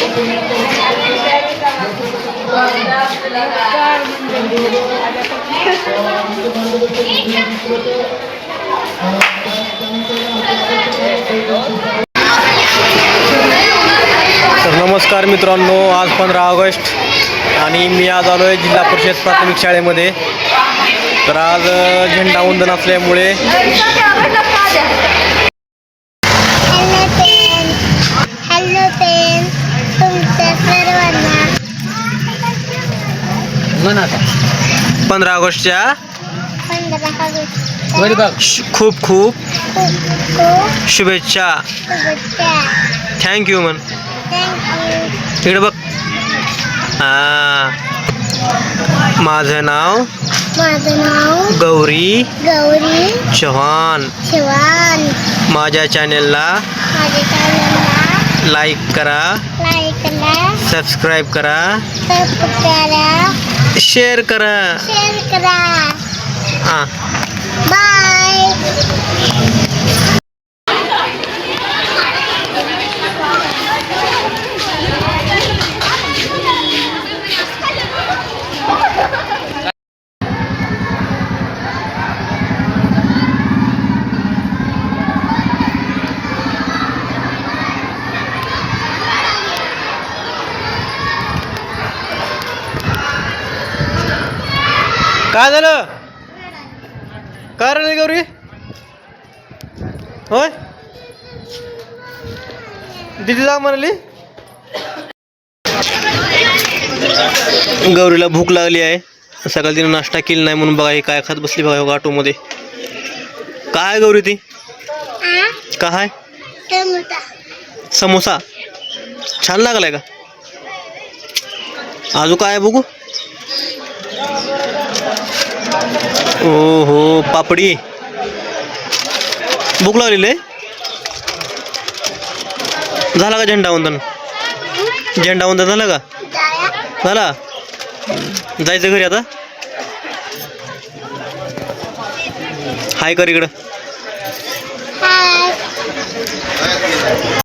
तर नमस्कार मित्रांनो आज पंधरा ऑगस्ट आणि मी आज आलो आहे जिल्हा परिषद प्राथमिक शाळेमध्ये. तर आज झेंडा वंदन असल्यामुळे पंधरा ऑगस्टच्या? खूप खूप. शुभेच्छा. थँक्यू मन इकडे बघ. हा माझं नाव माझं नाव गौरी गौरी चव्हाण. चॅनेलला माझ्या चॅनलला लाईक करा. लाईक करा. सबस्क्राईब करा. सबस्क्राईब करा. शेअर करा. शेअर करा. हां. बाय काय झालं? काय रे गौरी? होय? दिदी जा म्हणाली. गौरीला भूक लागली आहे. सकाळी तिने नाश्ता केली नाही म्हणून बघा हे काय खात बसली बघा हो ऑटोमध्ये काय गौरी ती? काय समोसा. छान लागलाय का? अजून काय आहे बघू? ओ हो पापडी. भूक लागलेली आहे? झाला का झेंडावंदन झेंडावंदन झालं का? झाला? जायचं घरी आता? हाय कर इकडं.